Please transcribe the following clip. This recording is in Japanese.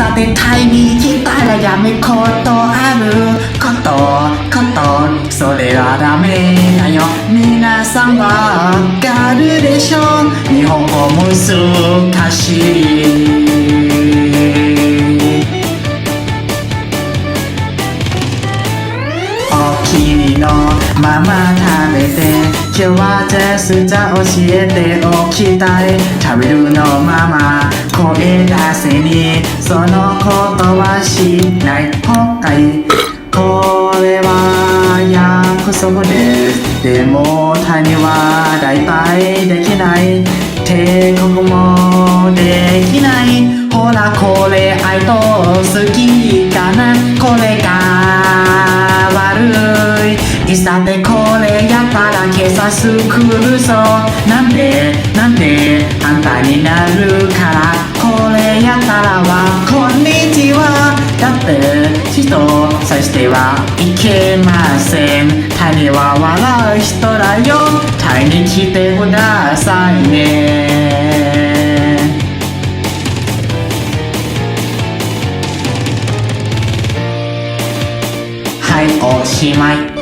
さでタイに来たらやめことあることことそれはダメだよ。皆さんはわかるでしょ日本語難しい。お気にのまま食べて今日はジェスチャー教えておきたい。食べるのままそのことはしない方がいいこれは約束ですでも他には大体できない帝国もできない。ほらこれ愛と好きかな。これが悪い。いさてこれやったら警察来るぞ。なんでなんであんたになるから。れやったらはこんにちは。だって人さしてはいけません。他には笑う人だよ。タイに来てくださいね。はいおしまい。